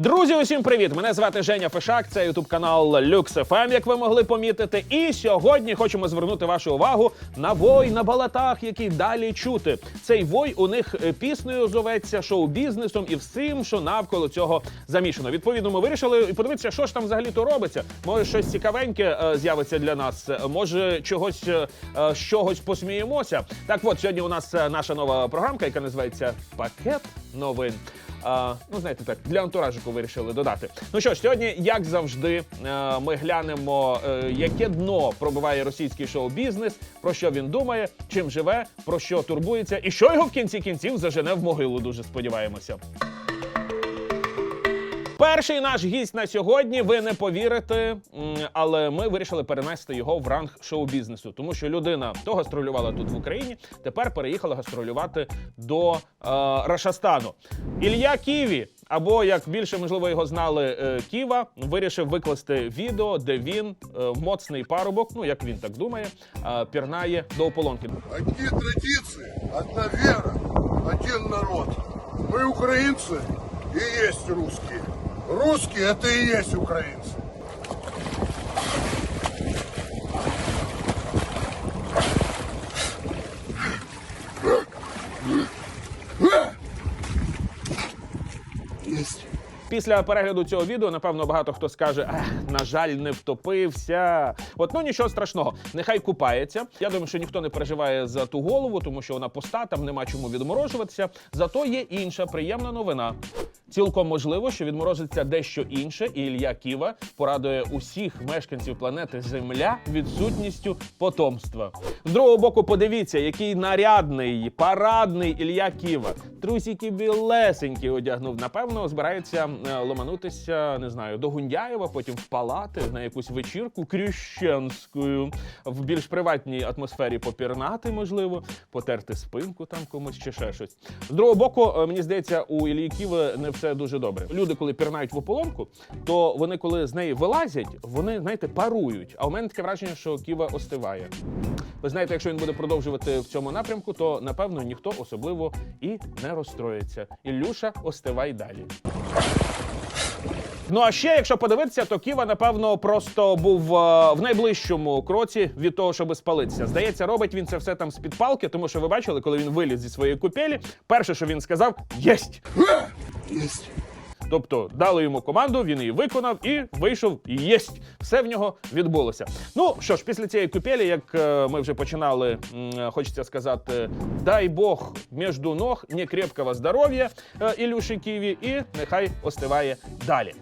Друзі, усім привіт! Мене звати Женя Фешак. Це ютуб канал LuxFM, як ви могли помітити. І сьогодні хочемо звернути вашу увагу на вой на балатах, який далі чути. Цей вой у них е, піснею зоветься шоу-бізнесом і всім, що навколо цього замішано. Відповідно, ми вирішили подивитися, що ж там взагалі то робиться. Може, щось цікавеньке е, з'явиться для нас. Е, Може, чогось з чогось посміємося. Так, от сьогодні у нас наша нова програмка, яка називається Пакет новин. А, ну, знаєте, так, для антуражику вирішили додати. Ну що ж, сьогодні, як завжди, е, ми глянемо, е, яке дно пробиває російський шоу-бізнес, про що він думає, чим живе, про що турбується, і що його в кінці кінців зажене в могилу. Дуже сподіваємося. Перший наш гість на сьогодні, ви не повірите, але ми вирішили перенести його в ранг шоу-бізнесу, тому що людина то гастролювала тут в Україні, тепер переїхала гастролювати до е, Рашастану. Ілля Ківі, або як більше можливо його знали, е, Ківа, вирішив викласти відео, де він е, моцний парубок, ну як він так думає, е, пірнає до ополонки. Одни традиции, одна вера, один народ. Мы украинцы и есть русские. Русские это и есть украинцы. Після перегляду цього відео, напевно, багато хто скаже: на жаль, не втопився. От ну нічого страшного, нехай купається. Я думаю, що ніхто не переживає за ту голову, тому що вона пуста, там нема чому відморожуватися. Зато є інша приємна новина. Цілком можливо, що відморозиться дещо інше, і Ілля Ківа порадує усіх мешканців планети Земля відсутністю потомства. З другого боку, подивіться, який нарядний, парадний Ілля Ківа. Трусики білесенькі одягнув. Напевно, збирається е, ломанутися, не знаю, до Гундяєва, потім в палати на якусь вечірку крещенською, в більш приватній атмосфері попірнати, можливо, потерти спинку там комусь чи ще щось. З другого боку, е, мені здається, у Іллі Ківи не все дуже добре. Люди, коли пірнають в ополонку, то вони, коли з неї вилазять, вони, знаєте, парують. А у мене таке враження, що Ківа остиває. Ви знаєте, якщо він буде продовжувати в цьому напрямку, то напевно ніхто особливо і не розстроїться. Ілюша, остивай далі. Ну а ще, якщо подивитися, то Ківа, напевно, просто був е, в найближчому кроці від того, щоб спалитися. Здається, робить він це все там з-під палки, тому що ви бачили, коли він виліз зі своєї купелі, перше, що він сказав, єсть. Есть. Тобто дали йому команду, він її виконав і вийшов єсть. Все в нього відбулося. Ну що ж, після цієї купелі, як е, ми вже починали, м, хочеться сказати, дай Бог між ног, не крепкого здоров'я е, Ілюші Ківі, і нехай остиває далі.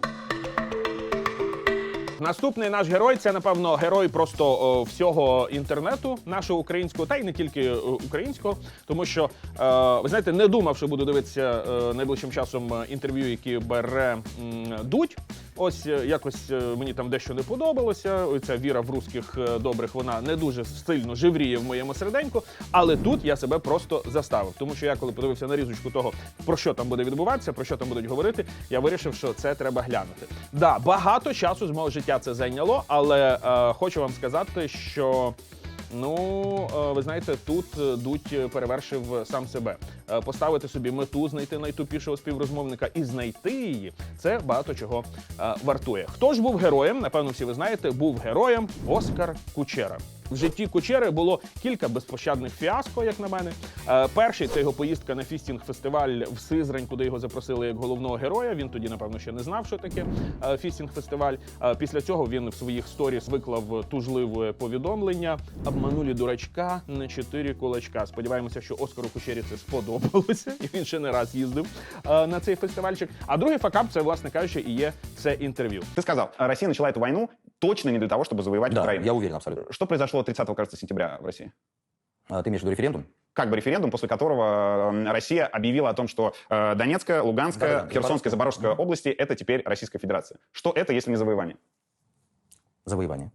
Наступний наш герой це, напевно, герой просто о, всього інтернету, нашого українського, та й не тільки е, українського, тому що е, ви знаєте, не думав, що буду дивитися е, найближчим часом е, інтерв'ю, які бере м, Дудь. Ось е, якось е, мені там дещо не подобалося. Оця віра в русських е, добрих вона не дуже сильно живріє в моєму серденьку. Але тут я себе просто заставив. Тому що я, коли подивився на різочку того, про що там буде відбуватися, про що там будуть говорити, я вирішив, що це треба глянути. Да, багато часу з мого життя це зайняло, але е, хочу вам сказати, що. Ну, е, ви знаєте, тут е, Дудь е, перевершив сам себе. Поставити собі мету, знайти найтупішого співрозмовника і знайти її це багато чого вартує. Хто ж був героєм? Напевно, всі ви знаєте, був героєм Оскар Кучера. В житті Кучери було кілька безпощадних фіаско, як на мене. Е, Перший це його поїздка на фістінг-фестиваль в Сизрань, куди його запросили як головного героя. Він тоді, напевно, ще не знав, що таке е, фістінг-фестиваль. Е, Після цього він в своїх сторіс виклав тужливе повідомлення. Обманулі дурачка на чотири кулачка. Сподіваємося, що Оскару Кучері це сподобалося, і він ще не раз їздив на цей фестивальчик. А другий факап це, власне кажучи, і є це інтерв'ю. Ты сказал, а, Россия начала эту войну точно не для того, чтобы завоевать Да, Украину. я уверен абсолютно. Что произошло 30 кажется, сентября в России? А, Ты имеешь в виду референдум? Как бы референдум, после которого Россия объявила о том, что э, Донецкая, Луганская, Да-да-да, Херсонская, Запорожская области — это теперь Российская Федерация. Что это, если не завоевание? Завоевание.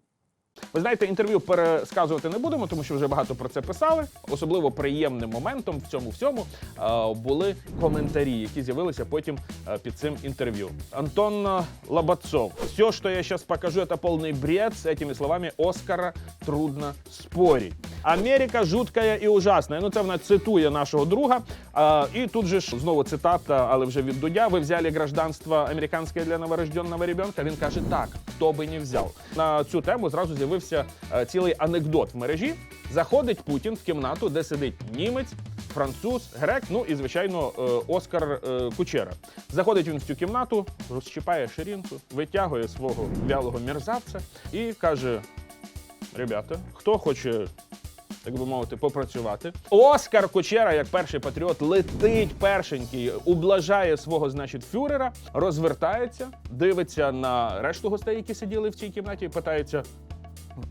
Ви знаєте, інтерв'ю пересказувати не будемо, тому що вже багато про це писали. Особливо приємним моментом в цьому всьому е, були коментарі, які з'явилися потім е, під цим інтерв'ю. Антон е, Лобацов. Все, що я зараз покажу, це повний бред. З цими словами Оскара трудно спорить. Америка жуткая і ужасна. Ну це вона цитує нашого друга. А, і тут же ж знову цитата, але вже від Дудя. Ви взяли гражданство американське для новорожденного ребенка. Він каже: так, хто би не взяв. На цю тему зразу з'явився е, цілий анекдот в мережі. Заходить Путін в кімнату, де сидить німець. Француз, грек, ну і звичайно е, Оскар е, Кучера. Заходить він в цю кімнату, розчіпає ширинку, витягує свого вялого мерзавця і каже: Ребята, хто хоче, так би мовити, попрацювати? Оскар Кучера, як перший патріот, летить першенький, ублажає свого, значить, фюрера, розвертається, дивиться на решту гостей, які сиділи в цій кімнаті, і питається.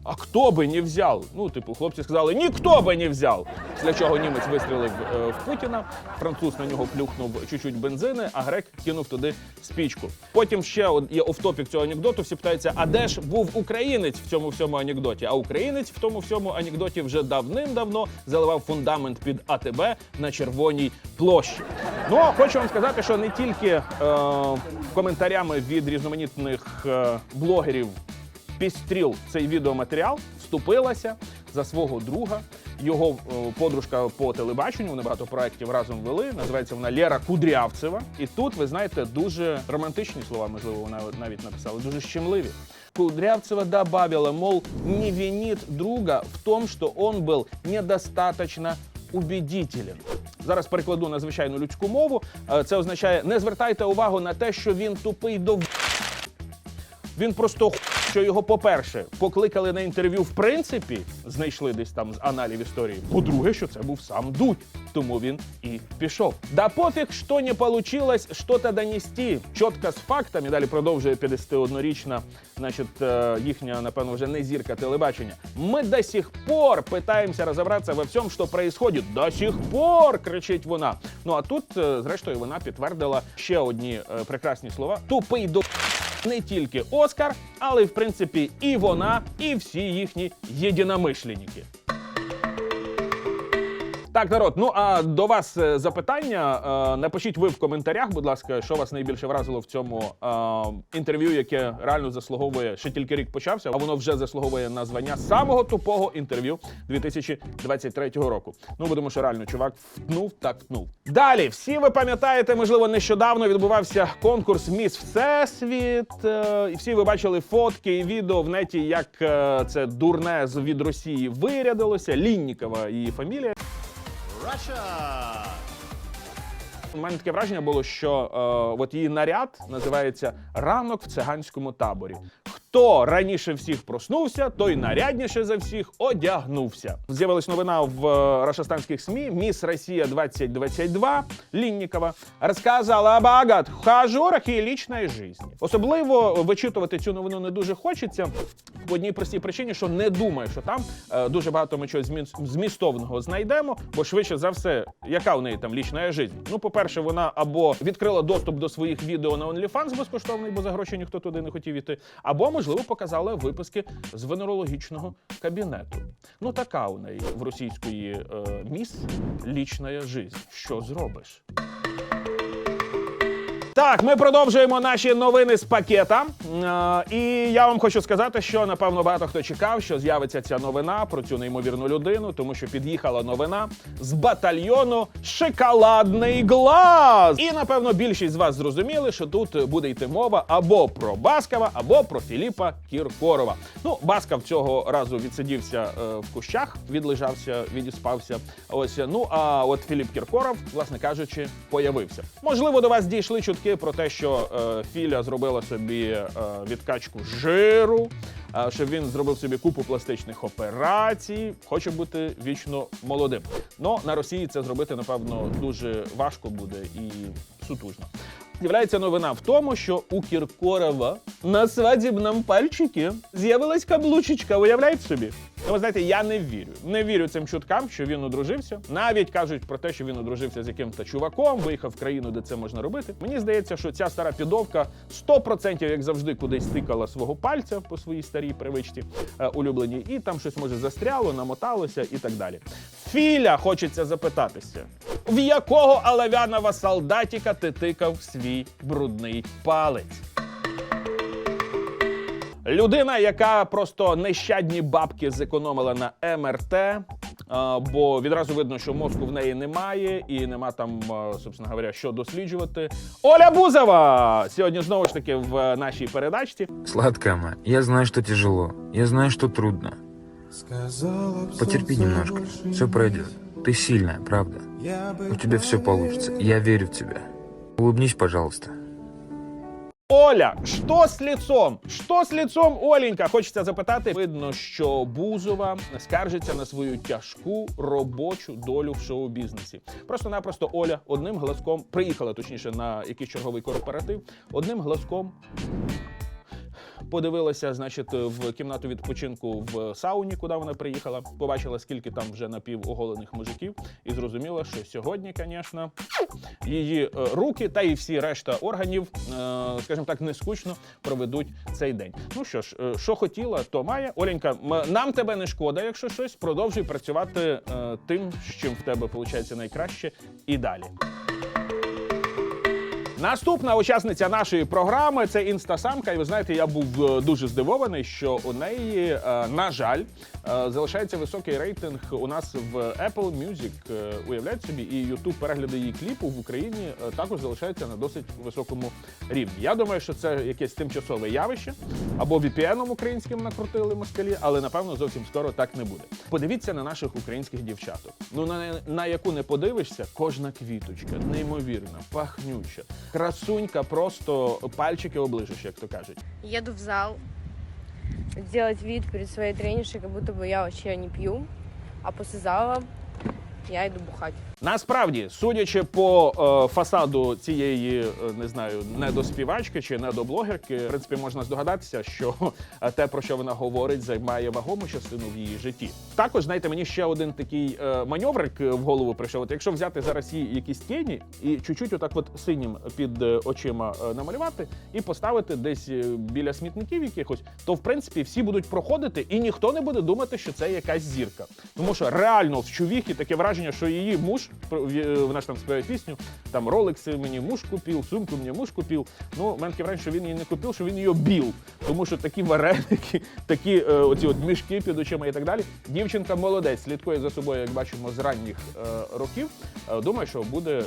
А хто би не взяв? Ну, типу, хлопці сказали, ніхто би не взяв. Після чого німець вистрілив е, в Путіна, француз на нього плюхнув чуть-чуть бензини, а грек кинув туди спічку. Потім ще є офтопік цього анекдоту. Всі питаються, а де ж був українець в цьому всьому анекдоті? А українець в тому всьому анекдоті вже давним-давно заливав фундамент під АТБ на червоній площі. Ну хочу вам сказати, що не тільки е, коментарями від різноманітних е, блогерів пістріл цей відеоматеріал, вступилася за свого друга. Його е, подружка по телебаченню, вони багато проєктів разом вели. Називається вона Лера Кудрявцева. І тут, ви знаєте, дуже романтичні слова, можливо, вона навіть написала, дуже щемливі. Кудрявцева добавила, мол, не винит друга в том, что он был недостаточно убедителен. Зараз перекладу на звичайну людську мову. Е, Це означає: не звертайте увагу на те, що він тупий до він просто що його, по-перше, покликали на інтерв'ю, в принципі, знайшли десь там з аналів історії. По-друге, що це був сам Дудь. Тому він і пішов. Да пофіг, що не получилось що-то донести. Чітко з фактами. Далі продовжує 51-річна, значить, е, їхня, напевно, вже не зірка телебачення. Ми до сих пор питаємося розібратися во всьому, що происходит. До сих пор кричить вона. Ну а тут, е, зрештою, вона підтвердила ще одні е, прекрасні слова: тупий до не тільки Оскар, але й в принципі і вона, і всі їхні єдиномишленники. Так, народ, ну а до вас е, запитання. Е, Напишіть ви в коментарях, будь ласка, що вас найбільше вразило в цьому е, інтерв'ю, яке реально заслуговує, ще тільки рік почався, а воно вже заслуговує на звання самого тупого інтерв'ю 2023 року. Ну, тому що реально чувак втнув так втнув. Далі, всі ви пам'ятаєте, можливо, нещодавно відбувався конкурс Міс Всесвіт. І всі ви бачили фотки і відео в неті, як це дурне з від Росії вирядилося. Ліннікова її фамілія. У мене таке враження було, що е, от її наряд називається Ранок в циганському таборі. Хто раніше всіх проснувся, той нарядніше за всіх одягнувся. З'явилась новина в е, рашастанських СМІ. Міс Росія 2022 Ліннікова розказала об агат-хажорах і лічної житті. Особливо вичитувати цю новину не дуже хочеться по одній простій причині, що не думаю, що там е, дуже багато ми чогось зміс- змістовного знайдемо, бо швидше за все, яка у неї там лічна життя? Ну, по-перше, вона або відкрила доступ до своїх відео на OnlyFans безкоштовний, бо за гроші ніхто туди не хотів іти, або, можливо, показала виписки з венерологічного кабінету. Ну, така у неї в російської е, міс лічна життя. Що зробиш? Так, ми продовжуємо наші новини з пакета. Е, І я вам хочу сказати, що напевно багато хто чекав, що з'явиться ця новина про цю неймовірну людину, тому що під'їхала новина з батальйону Шоколадний глаз. І напевно більшість з вас зрозуміли, що тут буде йти мова або про Баскова, або про Філіпа Кіркорова. Ну, Басков цього разу відсидівся е, в кущах, відлежався, відіспався. Ось ну а от Філіп Кіркоров, власне кажучи, появився. Можливо, до вас дійшли чутки про те, що е, Філя зробила собі е, відкачку жиру, е, що він зробив собі купу пластичних операцій, хоче бути вічно молодим. Но на Росії це зробити, напевно, дуже важко буде і сутужно. З'являється новина в тому, що у Кіркорова на свадібному пальчикі з'явилась каблучечка. Уявляєте собі? Ну, ви знаєте, я не вірю. Не вірю цим чуткам, що він одружився. Навіть кажуть про те, що він одружився з яким-то чуваком, виїхав в країну, де це можна робити. Мені здається, що ця стара підовка 100% як завжди кудись стикала свого пальця по своїй старій привичці е, улюбленій, і там щось може застряло, намоталося і так далі. Філя хочеться запитатися, в якого олов'яного солдатіка ти тикав свій брудний палець? Людина, яка просто нещадні бабки зекономила на МРТ, бо відразу видно, що мозку в неї немає і нема там, собственно говоря, що досліджувати. Оля Бузова сьогодні знову ж таки в нашій передачці. Сладкая моя, я знаю, что тяжело. Я знаю, что трудно. Потерпи немножко. Все пройдет. Ты сильная, правда. У тебя все получится. Я верю в тебя. Улыбнись, пожалуйста. Оля, що з лицом? Що з лицом, Оленька? Хочеться запитати. Видно, що Бузова скаржиться на свою тяжку робочу долю в шоу-бізнесі. Просто-напросто Оля одним глазком приїхала, точніше, на якийсь черговий корпоратив. Одним глазком подивилася, значить, в кімнату відпочинку в сауні, куди вона приїхала. Побачила, скільки там вже напівоголених мужиків, і зрозуміла, що сьогодні, звісно, її е, руки та і всі решта органів, е, скажімо так, не скучно проведуть цей день. Ну що ж, е, що хотіла, то має. Оленька, нам тебе не шкода, якщо щось. Продовжуй працювати тим, з чим в тебе виходить найкраще, і далі. Наступна учасниця нашої програми це інстасамка. І ви знаєте, я був е, дуже здивований, що у неї, е, на жаль, е, залишається високий рейтинг у нас в Apple Music. Уявляють собі, і YouTube перегляди її кліпу в Україні також залишаються на досить високому рівні. Я думаю, що це якесь тимчасове явище або VPN-ом українським накрутили москалі, але напевно зовсім скоро так не буде. Подивіться на наших українських дівчаток. Ну на, на яку не подивишся, кожна квіточка, неймовірна, пахнюча, красунька, просто пальчики оближеш, як то кажуть. Еду в зал, делать вид перед своей тренершей, как будто бы я вообще не пью. А после зала я иду бухать. Насправді, судячи по е, фасаду цієї, е, не знаю, недоспівачки чи недоблогерки, в принципі, можна здогадатися, що е, те, про що вона говорить, займає вагому частину в її житті. Також, знаєте, мені ще один такий е, маневрик в голову прийшов. От якщо взяти зараз її якісь тіні і чуть-чуть отак от синім під е, очима е, намалювати і поставити десь е, біля смітників якихось, то в принципі всі будуть проходити, і ніхто не буде думати, що це якась зірка. Тому що реально в чувіхі таке враження, що її муж, е, вона ж там співає пісню, там ролекси мені муж купив, сумку мені муж купив. Ну, мене таке враження, що він її не купив, що він її біл. Тому що такі вареники, такі е, оці от мішки під очима і так далі. Дівчинка молодець, слідкує за собою, як бачимо, з ранніх е, років. Е, думаю, що буде. Е,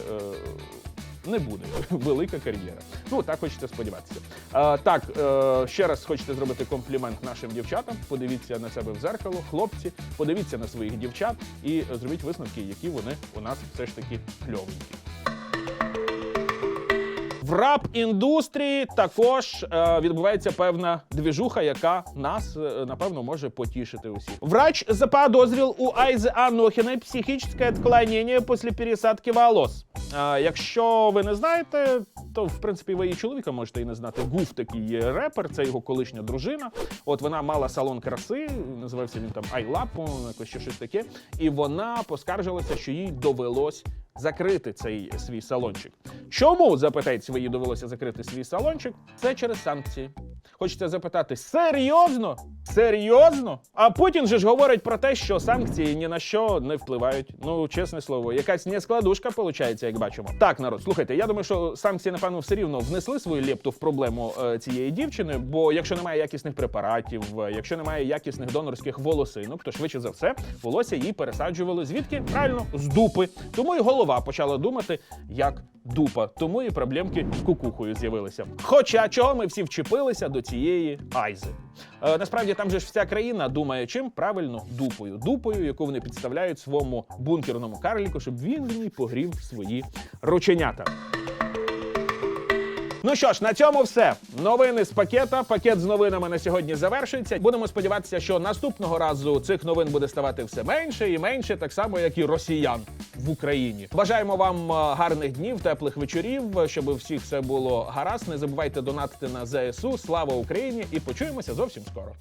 не буде велика кар'єра. Ну так хочете сподіватися. Е, так, е, ще раз хочете зробити комплімент нашим дівчатам. Подивіться на себе в зеркало, хлопці, подивіться на своїх дівчат і зробіть висновки, які вони у нас все ж таки кльовенькі. В рап індустрії також е, відбувається певна двіжуха, яка нас е, напевно може потішити усіх. Врач заподозрил у Айзи Анохіної психічне відклонення після пересадки волос. Е, якщо ви не знаєте, то в принципі ви і чоловіка можете і не знати. Гуф такий є репер, це його колишня дружина. От вона мала салон краси, називався він там Айлап, по-моєму, якось ще щось таке. І вона поскаржилася, що їй довелось закрити цей свій салончик. Чому запитається, їй довелося закрити свій салончик? Це через санкції. Хочеться запитати: серйозно? Серйозно? А Путін же ж говорить про те, що санкції ні на що не впливають. Ну, чесне слово, якась нескладушка виходить, як бачимо. Так, народ, слухайте, я думаю, що санкції, напевно, все рівно внесли свою лепту в проблему е, цієї дівчини. Бо якщо немає якісних препаратів, е, якщо немає якісних донорських волосинок, то швидше за все волосся їй пересаджували звідки правильно з дупи. Тому і голова почала думати як дупа. Тому і проблемки з кукухою з'явилися. Хоча чого ми всі вчепилися до цієї айзи. Е, насправді там же ж вся країна думає, чим правильно дупою. Дупою, яку вони підставляють своєму бункерному карліку, щоб він в ній погрів свої рученята. Ну що ж, на цьому все. Новини з пакета. Пакет з новинами на сьогодні завершується. Будемо сподіватися, що наступного разу цих новин буде ставати все менше і менше, так само як і росіян в Україні. Бажаємо вам е, гарних днів, теплих вечорів, щоб у всіх все було гаразд. Не забувайте донатити на ЗСУ. Слава Україні! І почуємося зовсім скоро.